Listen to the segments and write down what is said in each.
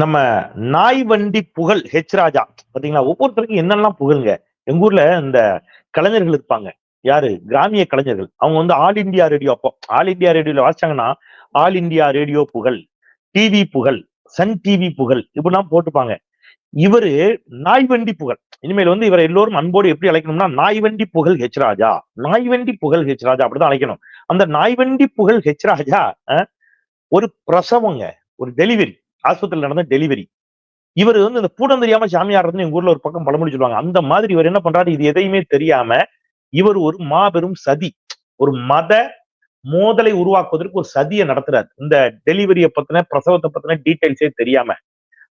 நம்ம நாய் வண்டி புகழ் ஹெச் ராஜா. பாத்தீங்களா? ஒவ்வொருத்தருக்கும் என்னெல்லாம் புகழுங்க? எங்க ஊர்ல இந்த கலைஞர்கள் இருப்பாங்க. யாரு? கிராமிய கலைஞர்கள். அவங்க வந்து ஆல் இந்தியா ரேடியோ அப்போ. ஆல் இந்தியா ரேடியோல வாசிச்சாங்கன்னா ஆல் இந்தியா ரேடியோ புகழ் டிவி புகழ் சன் டிவி புகழ் இப்படிலாம் போட்டுப்பாங்க இவரு நாய் வண்டி புகழ். இனிமேல் வந்து இவரை எல்லோரும் அன்போடு எப்படி அழைக்கணும்னா நாய் வண்டி புகழ் ஹெச் ராஜா. நாய் வண்டி புகழ் ஹெச் ராஜா அப்படிதான் அழைக்கணும். அந்த நாய் வண்டி புகழ் ஹெச் ராஜா ஒரு பிரசவங்க ஒரு டெலிவரி ஆஸ்பத்திரியில் நடந்த டெலிவரி இவர் வந்து இந்த பூடம் தெரியாம சாமியார் இருந்து எங்க ஊர்ல ஒரு பக்கம் பழமொழி சொல்லுவாங்க. அந்த மாதிரி இவர் என்ன பண்றாரு? இது எதையுமே தெரியாம இவர் ஒரு மாபெரும் சதி. ஒரு மத மோதலை உருவாக்குவதற்கு ஒரு சதியை நடத்துறாரு. இந்த டெலிவரியை பத்தின பிரசவத்தை பத்தின டீடைல்ஸே தெரியாம.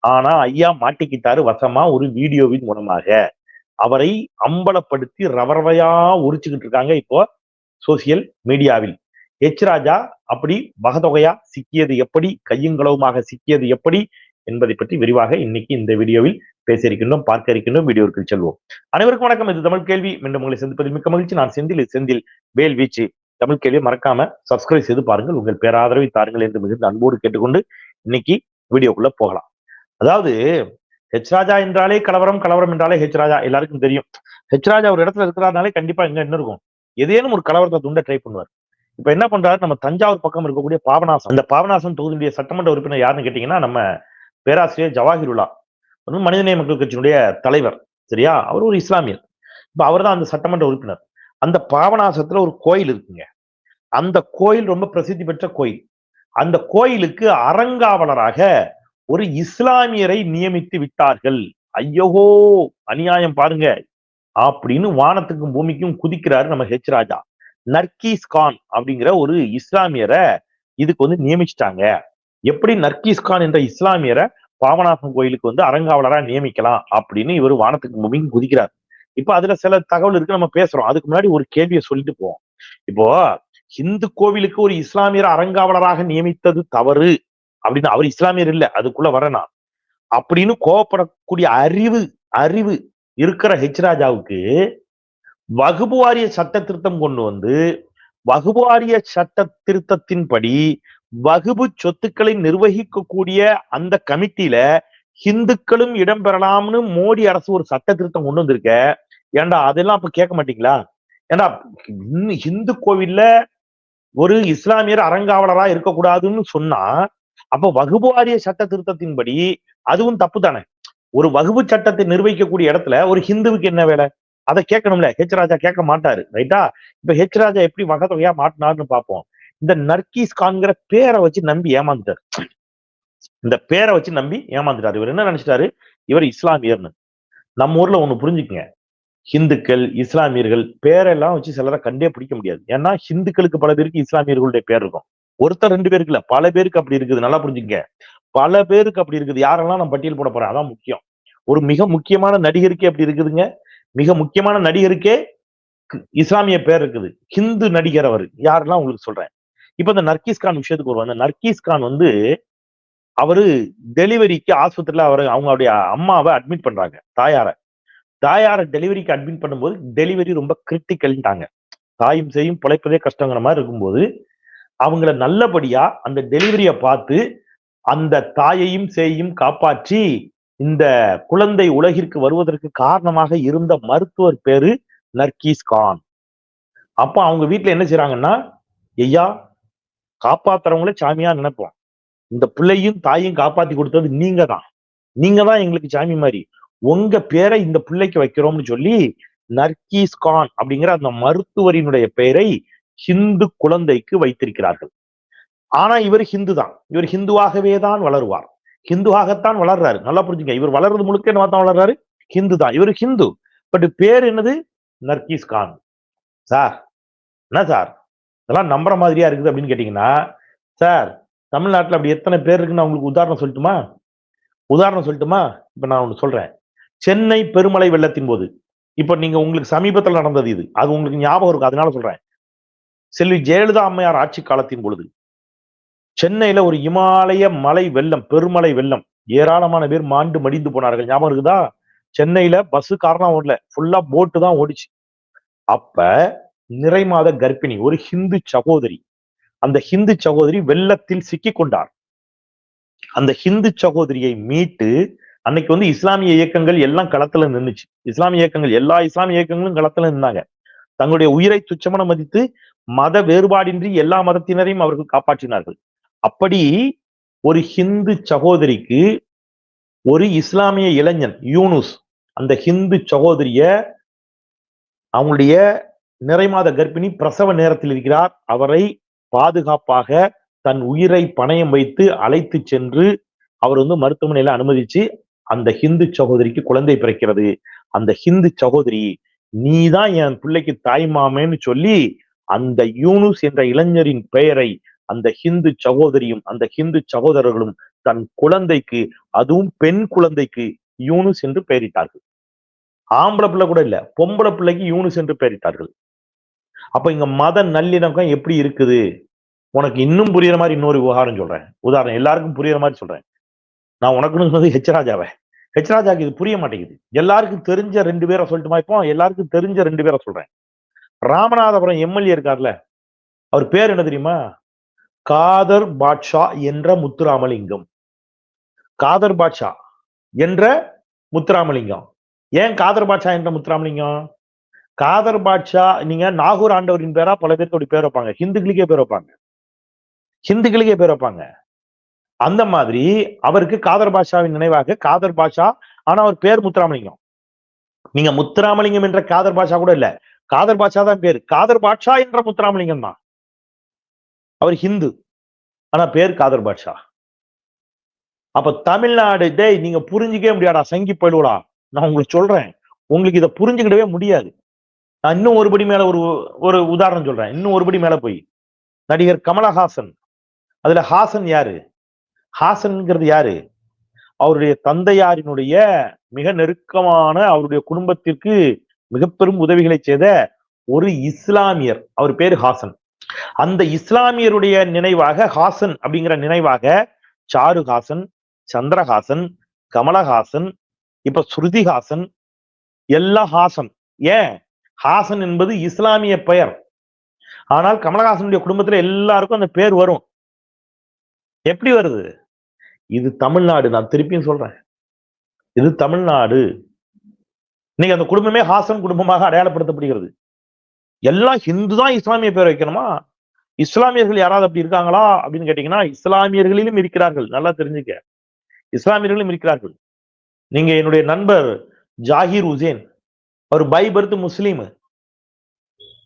ஆனா ஐயா மாட்டிக்கிட்டாரு வசமா ஒரு வீடியோவின் மூலமாக. அவரை அம்பலப்படுத்தி ரவரவையா உரிச்சுக்கிட்டு இருக்காங்க இப்போ சோசியல் மீடியாவில் எச் ராஜா அப்படி வகதொகையா சிக்கியது எப்படி கையுங்களவுமாக சிக்கியது எப்படி என்பதை பற்றி விரிவாக இன்னைக்கு இந்த வீடியோவில் பேச இருக்கின்றோம் பார்க்க இருக்கின்றோம் வீடியோவிற்கு செல்வோம். அனைவருக்கும் வணக்கம். இது தமிழ் கேள்வி. மீண்டும் உங்களை சந்திப்பதில் மிக்க மகிழ்ச்சி. நான் செந்தில். செந்தில் வேல் வீச்சு. தமிழ் கேள்வியை மறக்காம சப்ஸ்கிரைப் செய்து பாருங்கள். உங்கள் பேராதரவை தாருங்கள் என்று மிகுந்த அன்போடு கேட்டுக்கொண்டு இன்னைக்கு வீடியோக்குள்ள போகலாம். அதாவது ஹெச் ராஜா என்றாலே கலவரம் கலவரம் என்றாலே ஹெச் ராஜா. எல்லாருக்கும் தெரியும். ஹெச் ராஜா ஒரு இடத்துல இருக்கிறாருனாலே கண்டிப்பா இங்க என்ன இருக்கும். ஏதேனும் ஒரு கலவரத்தை துண்ட ட்ரை பண்ணுவார். இப்ப என்ன பண்றாரு? நம்ம தஞ்சாவூர் பக்கம் இருக்கக்கூடிய பாபநாசம். அந்த பாபநாசம் தொகுதியுடைய சட்டமன்ற உறுப்பினர் யாருன்னு கேட்டீங்கன்னா நம்ம பேராசிரியர் ஜவாஹிருல்லா. வந்து மனிதநேய மக்கள் கட்சியினுடைய தலைவர் சரியா? அவர் ஒரு இஸ்லாமியர். இப்ப அவர் தான் அந்த சட்டமன்ற உறுப்பினர். அந்த பாபநாசத்துல ஒரு கோயில் இருக்குங்க. அந்த கோயில் ரொம்ப பிரசித்தி பெற்ற கோயில். அந்த கோயிலுக்கு அறங்காவலராக ஒரு இஸ்லாமியரை நியமித்து விட்டார்கள். ஐயோகோ அநியாயம் பாருங்க. அப்படின்னு வானத்துக்கும் பூமிக்கும் குதிக்கிறாரு நம்ம ஹெச் ராஜா. நர்கீஸ் கான் அப்படிங்கிற ஒரு இஸ்லாமியரை இதுக்கு வந்து நியமிச்சிட்டாங்க. எப்படி நர்கீஸ் கான் என்ற இஸ்லாமியரை பாபநாசம் கோயிலுக்கு வந்து அறங்காவலரா நியமிக்கலாம் அப்படின்னு இவர் வானத்துக்கு பூமிக்கும் குதிக்கிறார். இப்ப அதுல சில தகவல் இருக்கு நம்ம பேசுறோம். அதுக்கு முன்னாடி ஒரு கேள்வியை சொல்லிட்டு போவோம். இப்போ இந்து கோவிலுக்கு ஒரு இஸ்லாமியர் அறங்காவலராக நியமித்தது தவறு அப்படின்னு அவர் இஸ்லாமியர் இல்ல அதுக்குள்ள வரனா அப்படின்னு கோவப்படக்கூடிய அறிவு அறிவு இருக்கிற ஹெச் ராஜாவுக்கு வகுப்பு வாரிய சட்ட திருத்தம் கொண்டு வந்து வகுப்பு வாரிய சட்ட திருத்தத்தின்படி வகுப்பு சொத்துக்களை நிர்வகிக்கக்கூடிய அந்த கமிட்டியில ஹிந்துக்களும் இடம்பெறலாம்னு மோடி அரசு ஒரு சட்ட திருத்தம் கொண்டு வந்திருக்க. ஏண்டா அதெல்லாம் அப்ப கேட்க மாட்டீங்களா? ஏண்டா ஹிந்து கோவில்ல ஒரு இஸ்லாமியர் அறங்காவலரா இருக்கக்கூடாதுன்னு சொன்னா அப்ப வகுப்பு வாரிய சட்ட திருத்தத்தின்படி அதுவும் தப்பு தானே? ஒரு வகுப்பு சட்டத்தை நிர்வகிக்கக்கூடிய இடத்துல ஒரு ஹிந்துவுக்கு என்ன வேலை? அதை கேட்கணும்ல. ஹெச் ராஜா கேட்க மாட்டாரு. ரைட்டா இப்ப ஹெச் ராஜா எப்படி வகத்தொகையா மாட்டினார்னு பார்ப்போம் இந்த நர்கீஸ் கான்கிற பேரை வச்சு நம்பி ஏமாந்துட்டாரு. இந்த பேரை வச்சு நம்பி ஏமாந்துட்டாரு. இவர் என்ன நினைச்சிட்டாரு? இவர் இஸ்லாமியர்னு. நம்ம ஊர்ல ஒண்ணு புரிஞ்சுக்கங்க. ஹிந்துக்கள் இஸ்லாமியர்கள் பேரெல்லாம் வச்சு சிலரை கண்டே பிடிக்க முடியாது. ஏன்னா ஹிந்துக்களுக்கு பல பேருக்கு இஸ்லாமியர்களுடைய பேர் இருக்கும். ஒருத்தர் ரெண்டு பேருக்கு இல்ல. பல பேருக்கு அப்படி இருக்குது. நல்லா புரிஞ்சுக்கங்க. பல பேருக்கு அப்படி இருக்குது. யாரெல்லாம் நம்ம பட்டியல் போட போறேன் அதான் முக்கியம். ஒரு மிக முக்கியமான நடிகருக்கே அப்படி இருக்குதுங்க? மிக முக்கியமான நடிகருக்கே இஸ்லாமிய பேர் இருக்குது. ஹிந்து நடிகர் அவர். யாரெல்லாம் உங்களுக்கு சொல்றேன். இப்ப இந்த நர்கீஸ் கான் விஷயத்துக்கு வருவோம். அந்த நர்கீஸ் கான் வந்து அவரு டெலிவரிக்கு ஆஸ்பத்திரியில அவர் அவங்களுடைய அம்மாவை அட்மிட் பண்றாங்க. தாயார. தாயார டெலிவரிக்கு அட்மிட் பண்ணும்போது டெலிவரி ரொம்ப கிரிட்டிக்கல்ட்டாங்க தாயும் செய்யும் பிழைப்பதே கஷ்டங்கிற மாதிரி இருக்கும்போது அவங்கள நல்லபடியா அந்த டெலிவரியை பார்த்து அந்த தாயையும் செய்யும் காப்பாற்றி இந்த குழந்தை உலகிற்கு வருவதற்கு காரணமாக இருந்த மருத்துவர் பேரு நர்கீஸ் கான். அப்ப அவங்க வீட்டுல என்ன செய்யறாங்கன்னா ஐயா காப்பாத்துறவங்களே சாமியா நினைப்போம். இந்த பிள்ளையும் தாயும் காப்பாத்தி கொடுத்தது நீங்க தான். நீங்க தான் எங்களுக்கு சாமி மாதிரி. உங்க பேரை இந்த பிள்ளைக்கு வைக்கிறோம்னு சொல்லி நர்கீஸ் கான் அப்படிங்கிற அந்த மருத்துவரினுடைய பெயரை ஹிந்து குழந்தைக்கு வைத்திருக்கிறார்கள். ஆனா இவர் ஹிந்து தான். இவர் ஹிந்துவாகவே தான் வளருவார். ஹிந்துவாகத்தான் வளர்றாரு. நல்லா புரிஞ்சுங்க. இவர் வளர்றது முழுக்க என்ன தான் வளர்றாரு? ஹிந்து தான். இவர் ஹிந்து. பட் பேர் என்னது? நர்கீஸ் கான். சார். என்ன சார்? இதெல்லாம் நம்புற மாதிரியா இருக்குது அப்படின்னு கேட்டீங்கன்னா சார் தமிழ்நாட்டில் அப்படி எத்தனை பேர் இருக்குன்னு உங்களுக்கு உதாரணம் சொல்லட்டுமா? உதாரணம் சொல்லட்டுமா? இப்போ நான் ஒன்று சொல்கிறேன் சென்னை பெருமலை வெள்ளத்தின் போது இப்போ நீங்கள் உங்களுக்கு சமீபத்தில் நடந்தது இது. அது உங்களுக்கு ஞாபகம் இருக்கும். அதனால சொல்கிறேன் செல்வி ஜெயலலிதா அம்மையார் ஆட்சி காலத்தின் பொழுது சென்னையில ஒரு இமாலய மலை வெள்ளம் பெருமலை வெள்ளம். ஏராளமான பேர் மாண்டு மடிந்து போனார்கள். ஞாபகம் இருக்குதா? சென்னையில பஸ் காரணம் ஓடல. ஃபுல்லா போட்டு தான் ஓடிச்சு. அப்ப நிறை மாத கர்ப்பிணி ஒரு ஹிந்து சகோதரி அந்த ஹிந்து சகோதரி வெள்ளத்தில் சிக்கி கொண்டார். அந்த ஹிந்து சகோதரியை மீட்டு அன்னைக்கு வந்து இஸ்லாமிய இயக்கங்கள் எல்லாம் களத்துல நின்றுச்சு இஸ்லாமிய இயக்கங்கள் எல்லா இஸ்லாமிய இயக்கங்களும் களத்துல நின்னாங்க. தங்களுடைய உயிரை துச்சமன மதித்து மத வேறுபாடின்றி எல்லா மதத்தினரையும் அவர்கள் காப்பாற்றினார்கள். அப்படி ஒரு ஹிந்து சகோதரிக்கு ஒரு இஸ்லாமிய இளைஞன் யூனுஸ் அந்த ஹிந்து சகோதரிய அவங்களுடைய நிறைமாத கர்ப்பிணி பிரசவ நேரத்தில் இருக்கிறார். அவரை பாதுகாப்பாக தன் உயிரை பணயம் வைத்து அழைத்து சென்று அவர் வந்து மருத்துவமனையில அனுமதிச்சு அந்த ஹிந்து சகோதரிக்கு குழந்தை பிறக்கிறது. அந்த ஹிந்து சகோதரி நீதான் என் பிள்ளைக்கு தாய் மாமேன்னு சொல்லி அந்த யூனுஸ் என்ற இளைஞரின் பெயரை அந்த ஹிந்து சகோதரியும் அந்த ஹிந்து சகோதரர்களும் தன் குழந்தைக்கு அதுவும் பெண் குழந்தைக்கு யூனுஸ் என்று பெயரிட்டார்கள். ஆம்பளை பிள்ளை கூட இல்ல பொம்பளை பிள்ளைக்கு யூனுஸ் என்று பெயரிட்டார்கள். அப்ப இங்க மத நல்லிணக்கம் எப்படி இருக்குது? உனக்கு இன்னும் புரியுற மாதிரி இன்னொரு விவகாரம் சொல்றேன். உதாரணம் எல்லாருக்கும் புரியுற மாதிரி சொல்றேன். நான் உனக்குன்னு சொன்னது ஹெச்ராஜாவை ஹெச்ராஜாக்கு இது புரிய மாட்டேங்குது. எல்லாருக்கும் தெரிஞ்ச ரெண்டு பேரை சொல்லட்டுமா இப்போ? எல்லாருக்கும் தெரிஞ்ச ரெண்டு பேரை சொல்றேன். ராமநாதபுரம் எம்எல்ஏ இருக்கார்ல அவர் பேர் என்ன தெரியுமா? காதர் பாட்ஷா என்ற முத்துராமலிங்கம். காதர் பாட்ஷா என்ற முத்துராமலிங்கம். ஏன் காதர் பாட்ஷா என்ற முத்துராமலிங்கம்? காதர் பாட்ஷா நீங்க நாகூர் ஆண்டவரின் பேரா பல பேர்த்தோட பேர் வைப்பாங்க. ஹிந்துக்களுக்கே பேர் வைப்பாங்க. ஹிந்துக்களுக்கே பேர் வைப்பாங்க. அந்த மாதிரி அவருக்கு காதர் பாட்ஷாவின் நினைவாக காதர் பாட்ஷா ஆனா அவர் பேர் முத்துராமலிங்கம். நீங்க முத்துராமலிங்கம் என்ற காதர் பாட்ஷா கூட இல்ல. காதர் பாட்ஷா தான் பேர். காதர் பாட்ஷா என்ற முத்துராமலிங்கம் தான். அவர் ஹிந்து. ஆனா பேர் காதர் பாட்ஷா. அப்ப தமிழ்நாடு டேய் நீங்க புரிஞ்சுக்கவே முடியாடா சங்கி போயிடுவடா. நான் உங்களுக்கு சொல்றேன். உங்களுக்கு இதை புரிஞ்சுக்கிடவே முடியாது. நான் இன்னும் ஒருபடி மேல ஒரு ஒரு உதாரணம் சொல்றேன். இன்னும் ஒருபடி மேல போய். நடிகர் கமலஹாசன். அதுல ஹாசன் யாரு? ஹாசன்ங்கிறது யாரு? அவருடைய தந்தையாரினுடைய மிக நெருக்கமான அவருடைய குடும்பத்திற்கு மிக பெரும் உதவிகளை செய்த ஒரு இஸ்லாமியர். அவர் பேரு ஹாசன். அந்த இஸ்லாமியருடைய நினைவாக ஹாசன் அப்படிங்கிற நினைவாக சாருஹாசன் சந்திரஹாசன் கமலஹாசன் இப்ப ஸ்ருதிஹாசன் எல்லா ஹாசன். ஏன்? ஹாசன் என்பது இஸ்லாமிய பெயர். ஆனால் கமலஹாசனுடைய குடும்பத்துல எல்லாருக்கும் அந்த பேர் வரும். எப்படி வருது? இது தமிழ்நாடு நான் திருப்பியும் சொல்றேன். இது தமிழ்நாடு. இன்னைக்கு அந்த குடும்பமே ஹாசன் குடும்பமாக அடையாளப்படுத்தப்படுகிறது. எல்லாம் ஹிந்து தான் இஸ்லாமிய பேர் வைக்கணுமா? இஸ்லாமியர்கள் யாராவது அப்படி இருக்காங்களா? அப்படின்னு கேட்டீங்கன்னா இஸ்லாமியர்களிலும் இருக்கிறார்கள். நல்லா தெரிஞ்சுக்க. இஸ்லாமியர்களும் இருக்கிறார்கள். நீங்க என்னுடைய நண்பர் ஜாகிர் உசேன் அவர் பை பர்த் முஸ்லீம்.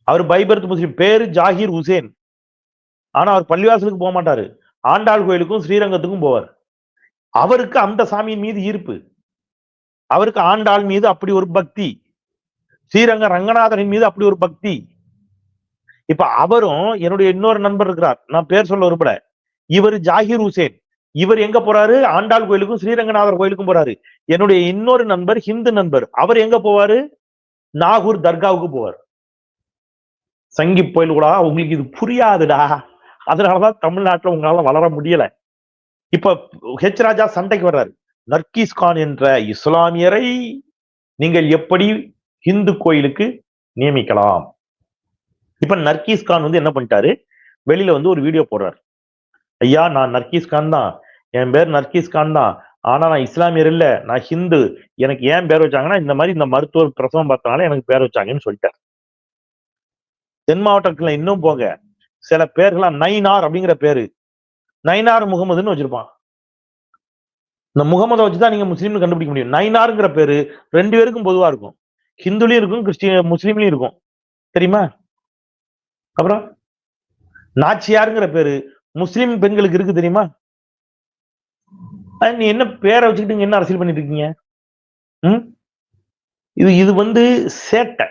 அவர் பை பர்த் முஸ்லீம். பேரு ஜாகிர் உசேன். ஆனா அவர் பள்ளிவாசலுக்கு போக மாட்டாரு. ஆண்டாள் கோயிலுக்கும் ஸ்ரீரங்கத்துக்கும் போவார். அவருக்கு அந்த சாமியின் மீது ஈர்ப்பு. அவருக்கு ஆண்டாள் மீது அப்படி ஒரு பக்தி. ஸ்ரீரங்க ரங்கநாதரின் மீது அப்படி ஒரு பக்தி. இப்ப அவரும் என்னுடைய இன்னொரு நண்பர் இருக்கிறார். நான் பேர் சொல்ல உருப்பட இவர் ஜாகிர் ஹுசேன் இவர் எங்க போறாரு? ஆண்டாள் கோயிலுக்கும் ஸ்ரீரங்கநாதர் கோயிலுக்கும் போறாரு. என்னுடைய இன்னொரு நண்பர் ஹிந்து நண்பர். அவர் எங்க போவாரு? நாகூர் தர்காவுக்கு போவார். சங்கி கோயில் உங்களுக்கு இது புரியாதுடா. அதனாலதான் தமிழ்நாட்டுல உங்களால வளர முடியல. இப்ப ஹெச் ராஜா சண்டைக்கு வர்றாரு. நர்கீஸ் கான் என்ற இஸ்லாமியரை நீங்கள் எப்படி ஹிந்து கோயிலுக்கு நியமிக்கலாம். இப்ப நர்கீஸ் கான் வந்து என்ன பண்ணிட்டாரு? வெளியில வந்து ஒரு வீடியோ போடுறாரு. ஐயா நான் நர்கீஸ் கான் தான். என் பேர் நர்கீஸ் கான் தான். ஆனா நான் இஸ்லாமியர் இல்ல. நான் ஹிந்து. எனக்கு ஏன் பேர் வச்சாங்கன்னா இந்த மாதிரி இந்த மருத்துவர் பிரசவம் பார்த்தனால எனக்கு பேர் வச்சாங்கன்னு சொல்லிட்டார். தென் மாவட்டத்துல இன்னும் போங்க. சில பேர்களாம் நைனார் அப்படிங்கிற பேரு. நைனார் முகமதுன்னு வச்சிருப்பான். இந்த முகமதை வச்சுதான் நீங்க முஸ்லீம்னு கண்டுபிடிக்க முடியும். நைனாருங்கிற பேரு ரெண்டு பேருக்கும் பொதுவா இருக்கும். ஹிந்துலையும் இருக்கும் கிறிஸ்டின் முஸ்லீம்லையும் இருக்கும். தெரியுமா? அப்புறம் நாச்சியாருங்கிற பேரு முஸ்லீம் பெண்களுக்கு இருக்கு தெரியுமா? நீ என்ன பேரை வச்சுக்கிட்டு என்ன அரசியல் பண்ணிட்டு இருக்கீங்க? ம்? இது இது வந்து சேட்டை.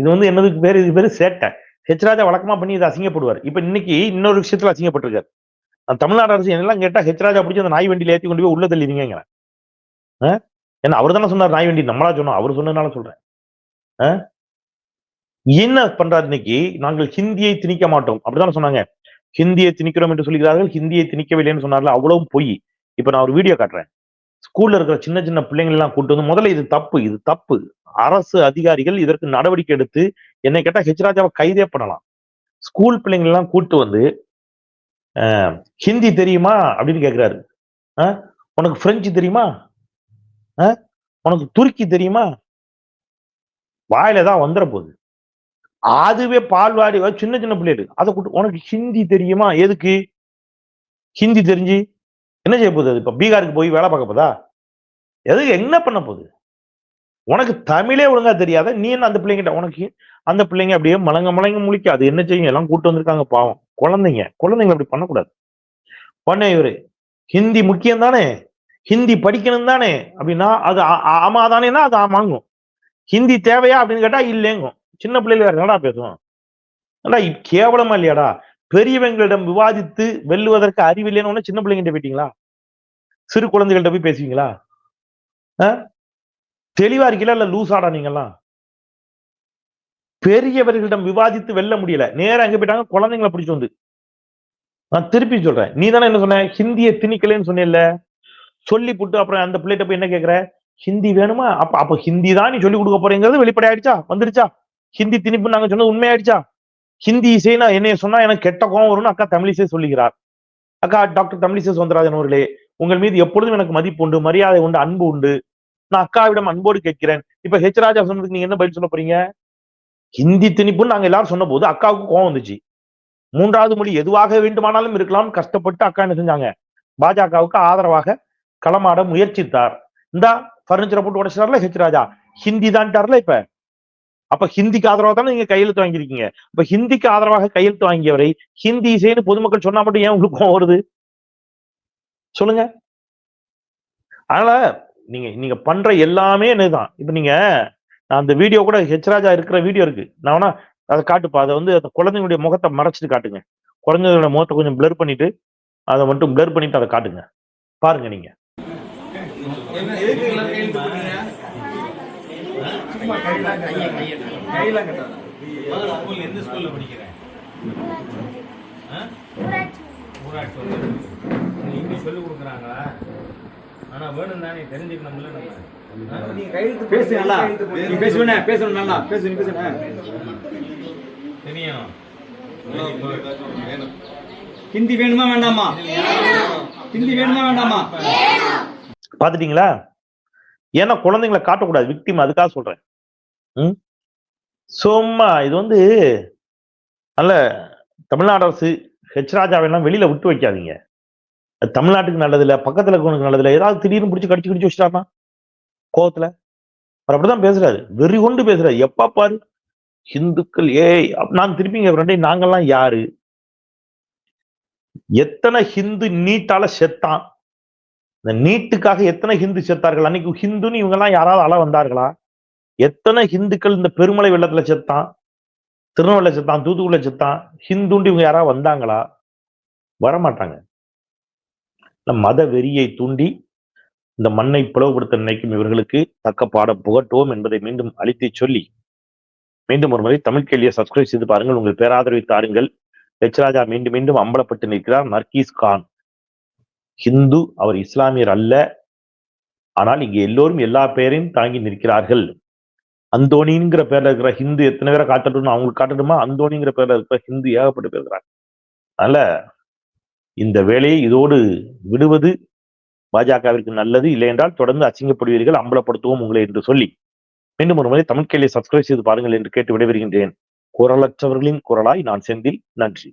இது வந்து என்னதுக்கு பேர்? இது பேரு சேட்டை. ஹெச்ராஜா வழக்கமா பண்ணி இதை அசிங்கப்படுவார். இப்ப இன்னைக்கு இன்னொரு விஷயத்துல அசிங்கப்பட்டிருக்காரு. அந்த தமிழ்நாடு அரசு என்னெல்லாம் கேட்டா ஹெச்ராஜா பிடிச்சி அந்த நாய் வண்டியில ஏற்றி கொண்டு போய் உள்ள தள்ளிடுவீங்க ஏன்னா அவர் தானே சொன்னார் நாய் வண்டி. நம்மளா சொன்னோம். அவர் சொன்னதுனால சொல்றேன். என்ன பண்றாரு இன்னைக்கு? நாங்கள் ஹிந்தியை திணிக்க மாட்டோம். அப்படிதான் சொன்னாங்க. ஹிந்தியை திணிக்கிறோம் என்று சொல்கிறார்கள். ஹிந்தியை திணிக்கவில்லைன்னு சொன்னார்ல அவ்வளவும் பொய். இப்ப நான் ஒரு வீடியோ காட்டுறேன். ஸ்கூல்ல இருக்கிற சின்ன சின்ன பிள்ளைங்கள் எல்லாம் கூட்டு வந்து முதல்ல இது தப்பு இது தப்பு. அரசு அதிகாரிகள் இதற்கு நடவடிக்கை எடுத்து என்னை கேட்டா ஹெச்ராஜாவை கைதே பண்ணலாம். ஸ்கூல் பிள்ளைங்கள் எல்லாம் கூட்டு வந்து ஹிந்தி தெரியுமா? அப்படின்னு கேட்கிறாரு. உனக்கு பிரெஞ்சு தெரியுமா? ஆ? உனக்கு துருக்கி தெரியுமா? வாயில தான் வந்துட போகுது. அதுவே பால்வாடி சின்ன சின்ன பிள்ளைகள் அதை கூட்டு உனக்கு ஹிந்தி தெரியுமா? எதுக்கு? ஹிந்தி தெரிஞ்சு என்ன செய்ய போகுது அது இப்போ? பீகாருக்கு போய் வேலை பார்க்க போதா? எதுக்கு? என்ன பண்ண போகுது? உனக்கு தமிழே ஒழுங்கா தெரியாத நீ என்ன அந்த பிள்ளைங்கிட்ட உனக்கு அந்த பிள்ளைங்க அப்படியே மலங்க மலங்க முழிக்க அது என்ன செய்யும்? எல்லாம் கூட்டு வந்திருக்காங்க பாவம். குழந்தைங்க குழந்தைங்க அப்படி பண்ணக்கூடாது. பண்ண இவரு. ஹிந்தி முக்கியம் தானே ஹிந்தி படிக்கணும் தானே அப்படின்னா அது ஆ- ஆமா தானேன்னா அது ஆமாங்கும். ஹிந்தி தேவையா? அப்படின்னு கேட்டா இல்லைங்கும். சின்ன பிள்ளைல வேற என்னடா பேசுவோம்? ஆனா கேவலமா இல்லையாடா? பெரியவங்களிடம் விவாதித்து வெல்லுவதற்கு அறிவில்லைன்னு ஒண்ணு சின்ன பிள்ளைங்கிட்ட போயிட்டீங்களா? சிறு குழந்தைகள்கிட்ட போய் பேசுவீங்களா? ஆ? தெளிவா இருக்கீங்களா? இல்ல ஆடா நீங்கெல்லாம்? பெரியவர்களிடம் விவாதித்து வெல்ல முடியல. நேரம் எங்க போயிட்டாங்க? குழந்தைங்களை பிடிச்சி வந்து. நான் திருப்பி சொல்றேன். நீ தானே என்ன சொன்ன? ஹிந்தியை திணிக்கலன்னு சொன்ன சொல்லி புட்டு அப்புறம் அந்த பிள்ளைகிட்ட போய் என்ன கேக்குற? ஹிந்தி வேணுமா? அப்ப அப்ப ஹிந்தி தான் நீ சொல்லி கொடுக்க போறீங்கிறது வெளிப்படையாயிடுச்சா? வந்துருச்சா? ஹிந்தி திணிப்பு நாங்க சொன்னது உண்மையாயிடுச்சா? ஹிந்தி இசை நான் என்னைய சொன்னா எனக்கு கெட்ட கோவம் வரும்னு அக்கா தமிழிசை சொல்லுகிறார். அக்கா டாக்டர் தமிழிசை சவுந்தரராஜன் அவர்களே உங்கள் மீது எப்பொழுதும் எனக்கு மதிப்பு உண்டு மரியாதை உண்டு அன்பு உண்டு. நான் அக்காவிடம் அன்போடு கேட்கிறேன். இப்ப ஹெச் ராஜா சொன்னதுக்கு நீங்க என்ன பதில் சொல்ல போறீங்க? ஹிந்தி திணிப்புன்னு நாங்க எல்லாரும் சொன்ன போது அக்காவுக்கு கோவம் வந்துச்சு. மூன்றாவது மொழி எதுவாக வேண்டுமானாலும் இருக்கலாம் கஷ்டப்பட்டு அக்கா என்ன செஞ்சாங்க? பாஜகவுக்கு ஆதரவாக களமாட முயற்சித்தார். இந்தா பர்னிச்சரை போட்டு உடைச்சார்ல ஹெச் ராஜா? ஹிந்தி தான்ட்டார்ல இப்ப. அப்ப ஹிந்திக்கு ஆதரவாக தானே நீங்க கையெழுத்து வாங்கியிருக்கீங்க. இப்ப ஹிந்திக்கு ஆதரவாக கையெழுத்து வாங்கியவரை ஹிந்தி இசைன்னு பொதுமக்கள் சொன்னா மட்டும் ஏன் உங்களுக்கு கோவம் வருது? சொல்லுங்க. அதனால நீங்க நீங்க பண்ற எல்லாமே என்னதுதான். இப்ப நீங்க நான் அந்த வீடியோ கூட ஹெச் ராஜா இருக்கிற வீடியோ இருக்கு. நான் வேணா அதை காட்டுப்பா. அதை வந்து அந்த குழந்தைங்களுடைய முகத்தை மறைச்சிட்டு காட்டுங்க. குழந்தைங்களோட முகத்தை கொஞ்சம் பிளர் பண்ணிட்டு அதை மட்டும் பிளர் பண்ணிட்டு அதை காட்டுங்க. பாருங்க நீங்க. எதுக்கு இதெல்லாம் கையெழுத்து போட்டீங்க? சும்மா கையெல்லாம் கட்டாத. கையெல்லாம் கட்டாத. முதல்ல ஸ்கூல்ல எந்த ஸ்கூல்ல படிக்கிறேன் ஆ? ஊராட்சி இங்கிலீஷ் சொல்லி கொடுக்குறாங்களா ஆனா வேணும் தானே தெரிஞ்சுக்கணும்ல நம்ம கையெழுத்து பேசு நல்லா நீ. பேசுவனே பேசணும் நல்லா பேசு நீ பேசுன தெரியும் ஹிந்தி வேணுமா வேண்டாமா ஹிந்தி வேணுமா வேண்டாமா பாத்துட்டீங்களா ஏன்னா குழந்தைங்களை காட்டக்கூடாது. விக்டிம் அதுக்காக சொல்றேன். ம்? சும்மா இது வந்து நல்ல தமிழ்நாடு அரசு ஹெச் ராஜாவெல்லாம் வெளியில விட்டு வைக்காதீங்க. தமிழ்நாட்டுக்கு நல்லதில்ல பக்கத்துல இருக்கவனுக்கு நல்லதில்ல. ஏதாவது திடீர்னு பிடிச்சி கடிச்சு கடிச்சு வச்சுட்டாருன்னா கோவத்துல. அவர் அப்படிதான் பேசுறாரு. வெறி கொண்டு பேசுறாரு. எப்பா பாரு? ஹிந்துக்கள் ஏய்! நான் திருப்பிங்க கேட்கிறேன் நாங்கெல்லாம் யாரு? எத்தனை ஹிந்து நீட்டால செத்தான். இந்த நீட்டுக்காக எத்தனை ஹிந்து செத்தார்கள்? அன்னைக்கு ஹிந்துன்னு இவங்க எல்லாம் யாராவது அள வந்தார்களா? எத்தனை ஹிந்துக்கள் இந்த பெருமலை வெள்ளத்துல செத்தான்? திருநெல்வேலியில செத்தான் தூத்துக்குள்ள செத்தான்? ஹிந்துண்டு இவங்க யாராவது வந்தாங்களா? வரமாட்டாங்க. இந்த மத வெறியை தூண்டி இந்த மண்ணை பிளவுபடுத்த நினைக்கும் இவர்களுக்கு தக்க பாடம் புகட்டுவோம் என்பதை மீண்டும் அழித்து சொல்லி மீண்டும் ஒரு முறை தமிழ் கேள்வியை சப்ஸ்கிரைப் செய்து பாருங்கள். உங்கள் பேராதரவை தாருங்கள். எச் ராஜா மீண்டும் மீண்டும் அம்பலப்பட்டு நிற்கிறார் நர்கீஸ் கான். ஹிந்து அவர் இஸ்லாமியர் அல்ல. ஆனால் இங்க எல்லோரும் எல்லா பெயரையும் தாங்கி நிற்கிறார்கள். அந்தோனிங்கிற பேர்ல இருக்கிற ஹிந்து எத்தனை பேரை காட்டணும்னு அவங்களுக்கு காட்டணுமா? அந்தோனிங்கிற பேர்ல இருக்கிற ஹிந்து ஏகப்பட்டு பேர் அதனால இந்த வேலையை இதோடு விடுவது பாஜகவிற்கு நல்லது. இல்லை என்றால் தொடர்ந்து அசிங்கப்படுவீர்கள் அம்பலப்படுத்துவோம் உங்களை என்று சொல்லி. மீண்டும் ஒரு முறை தமிழ் கேள்வியை சப்ஸ்கிரைப் செய்து பாருங்கள் என்று கேட்டு விடைபெறுகின்றேன். குரலற்றவர்களின் குரலாய் நான் செந்தில். நன்றி.